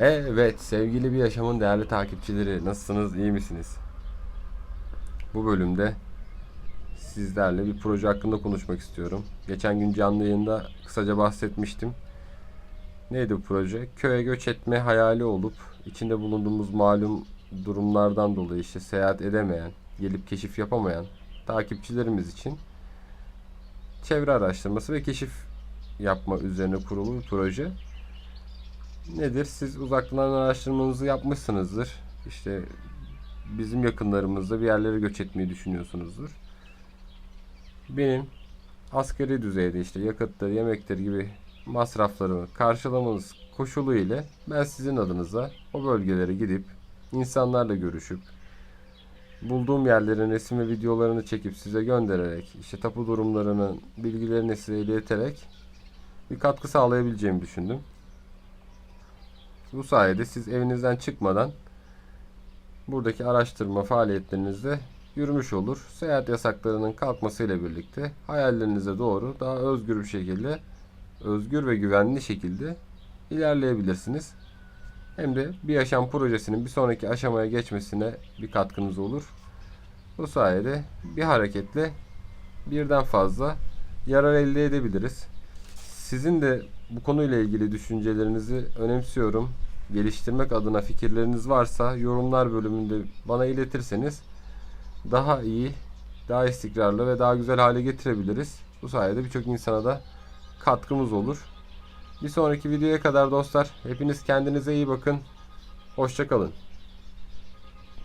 Evet sevgili bir yaşamın değerli takipçileri nasılsınız iyi misiniz? Bu bölümde sizlerle bir proje hakkında konuşmak istiyorum. Geçen gün canlı yayında kısaca bahsetmiştim. Neydi bu proje? Köye göç etme hayali olup içinde bulunduğumuz malum durumlardan dolayı işte seyahat edemeyen, gelip keşif yapamayan takipçilerimiz için çevre araştırması ve keşif yapma üzerine kurulu bir proje nedir? Siz uzaktan araştırmanızı yapmışsınızdır. İşte bizim yakınlarımızda bir yerlere göç etmeyi düşünüyorsunuzdur. Benim asgari düzeyde işte yakıttır, yemektir gibi masraflarımı karşılamanız koşulu ile ben sizin adınıza o bölgelere gidip insanlarla görüşüp bulduğum yerlerin resim ve videolarını çekip size göndererek işte tapu durumlarının bilgilerini size ileterek bir katkı sağlayabileceğimi düşündüm. Bu sayede siz evinizden çıkmadan buradaki araştırma faaliyetlerinizde yürümüş olur. Seyahat yasaklarının kalkmasıyla birlikte hayallerinize doğru daha özgür bir şekilde, özgür ve güvenli şekilde ilerleyebilirsiniz. Hem de bir yaşam projesinin bir sonraki aşamaya geçmesine bir katkınız olur. Bu sayede bir hareketle birden fazla yarar elde edebiliriz. Sizin de bu konuyla ilgili düşüncelerinizi önemsiyorum. Geliştirmek adına fikirleriniz varsa yorumlar bölümünde bana iletirseniz daha iyi, daha istikrarlı ve daha güzel hale getirebiliriz. Bu sayede birçok insana da katkımız olur. Bir sonraki videoya kadar dostlar hepiniz kendinize iyi bakın. Hoşçakalın.